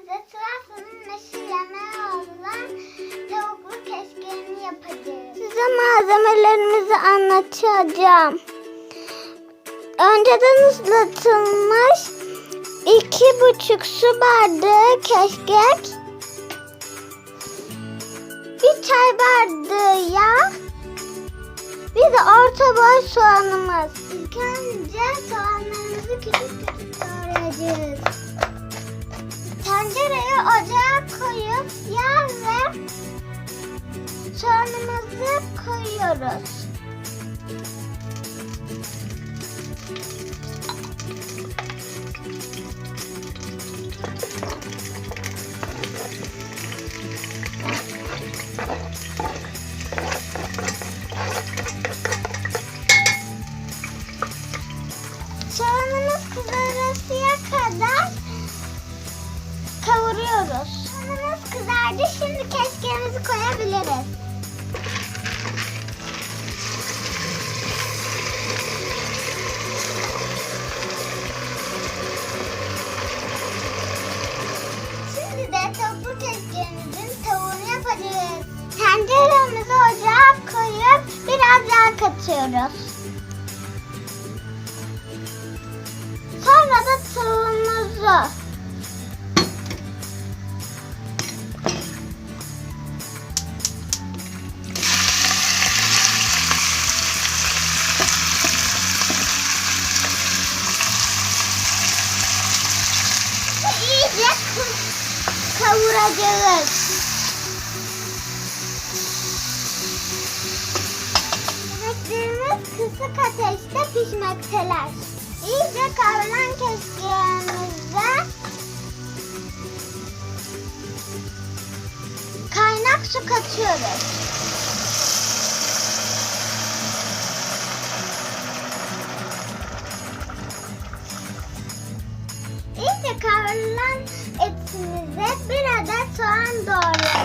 size Trabzon'un meşhur yemeği olan tavuklu keşkeğini yapacağız. Size malzemelerimizi anlatacağım. Önceden ıslatılmış iki buçuk su bardağı keşkek, bir çay bardağı yağ, bir de orta boy soğanımız. İlk önce soğanlarımızı küçük küçük doğrayacağız. Tencereye ocağa koyup yağ ve soğanımızı koyuyoruz. Soğanımız kızarasıya kadar kavuruyoruz. Soğanımız kızardı. Şimdi keşkeğimizi koyabiliriz. Şimdi de tavuklu keşkeğimizin tavuğunu yapacağız. Tenceremizi ocağa koyup biraz yağ katıyoruz. Sonra da tavuğumuzu kıracağız. Yemeklerimiz kısık ateşte pişmekteler. İyice kavrulan keşkeğimizde kaynak su katıyoruz. İyice kavrulan et domatesimize bir adet soğan doğruyorum.